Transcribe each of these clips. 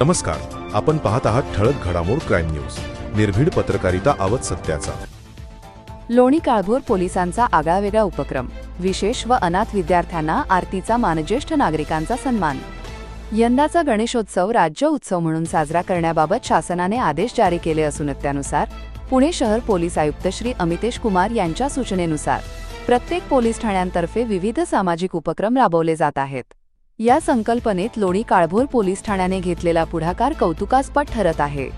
नमस्कार आपण पाहत आहात ठळक घडामोड क्राईम न्यूज. निर्भीड पत्रकारिता आवत सत्याचा. लोणी काळभोर पोलिसांचा आगळावेगळा उपक्रम. विशेष व अनाथ विद्यार्थ्यांना आरतीचा मानज्येष्ठ नागरिकांचा सन्मान. यंदाचा गणेशोत्सव राज्य उत्सव म्हणून साजरा करण्याबाबत शासनाने आदेश जारी केले असून त्यानुसार पुणे शहर पोलीस आयुक्त श्री अमितेश कुमार यांच्या सूचनेनुसार प्रत्येक पोलीस ठाण्यांतर्फे विविध सामाजिक उपक्रम राबवले जात आहेत. या संकल्पनेत लोणी काळभोर पोलीस ठाण्याने घेतलेला पुढाकार कौतुकास्पद ठरत आहे.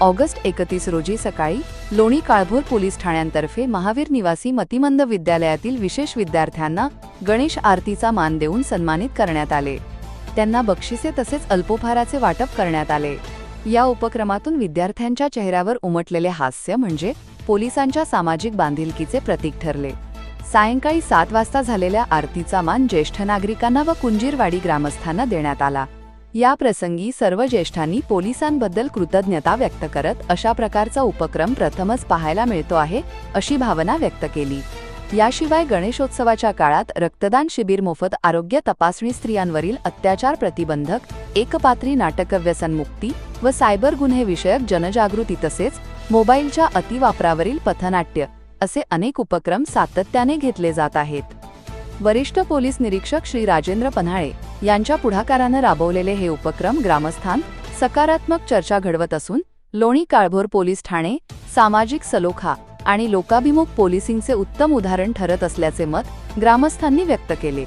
ऑगस्ट एकतीस रोजी सकाळी लोणी काळभोर पोलीस ठाण्यांतर्फे महावीर निवासी मतिमंद विद्यालयातील विशेष विद्यार्थ्यांना गणेश आरतीचा मान देऊन सन्मानित करण्यात आले. त्यांना बक्षिसे तसेच अल्पोपहाराचे वाटप करण्यात आले. या उपक्रमातून विद्यार्थ्यांच्या चेहऱ्यावर उमटलेले हास्य म्हणजे पोलिसांच्या सामाजिक बांधिलकीचे प्रतीक ठरले. सायंकाळी सात वाजता झालेल्या आरतीचा मान ज्येष्ठ नागरिकांना व कुंजीरवाडी ग्रामस्थांना देण्यात आला. या प्रसंगी सर्व ज्येष्ठांनी पोलिसांबद्दल कृतज्ञता व्यक्त करत अशा प्रकारचा उपक्रम प्रथमच पाहायला मिळतो आहे अशी भावना व्यक्त केली. याशिवाय गणेशोत्सवाच्या काळात रक्तदान शिबिर मोफत आरोग्य तपासणी स्त्रियांवरील अत्याचार प्रतिबंधक एकपात्री नाटकव्यसनमुक्ती व सायबर गुन्हे विषयक जनजागृती तसेच मोबाईलच्या अतिवापरावरील पथनाट्य असे अनेक उपक्रम सातत्याने घेतले जात आहेत. वरिष्ठ पोलीस निरीक्षक श्री राजेंद्र पन्हाळे यांच्या पुढाकारानं राबवलेले हे उपक्रम ग्रामस्थान सकारात्मक चर्चा घडवत असून लोणी काळभोर पोलीस ठाणे सामाजिक सलोखा आणि लोकाभिमुख पोलिसिंगचे उत्तम उदाहरण ठरत असल्याचे मत ग्रामस्थांनी व्यक्त केले.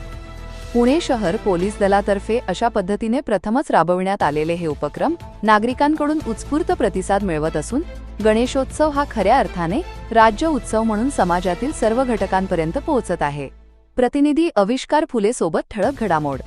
पुणे शहर पोलीस दलातर्फे अशा पद्धतीने प्रथमच राबविण्यात आलेले हे उपक्रम नागरिकांकडून उत्स्फूर्त प्रतिसाद मिळवत असून गणेशोत्सव हा खऱ्या अर्थाने राज्य उत्सव म्हणून समाजातील सर्व घटकांपर्यंत पोहोचत आहे. प्रतिनिधी अविष्कार फुले सोबत ठळक घडामोड.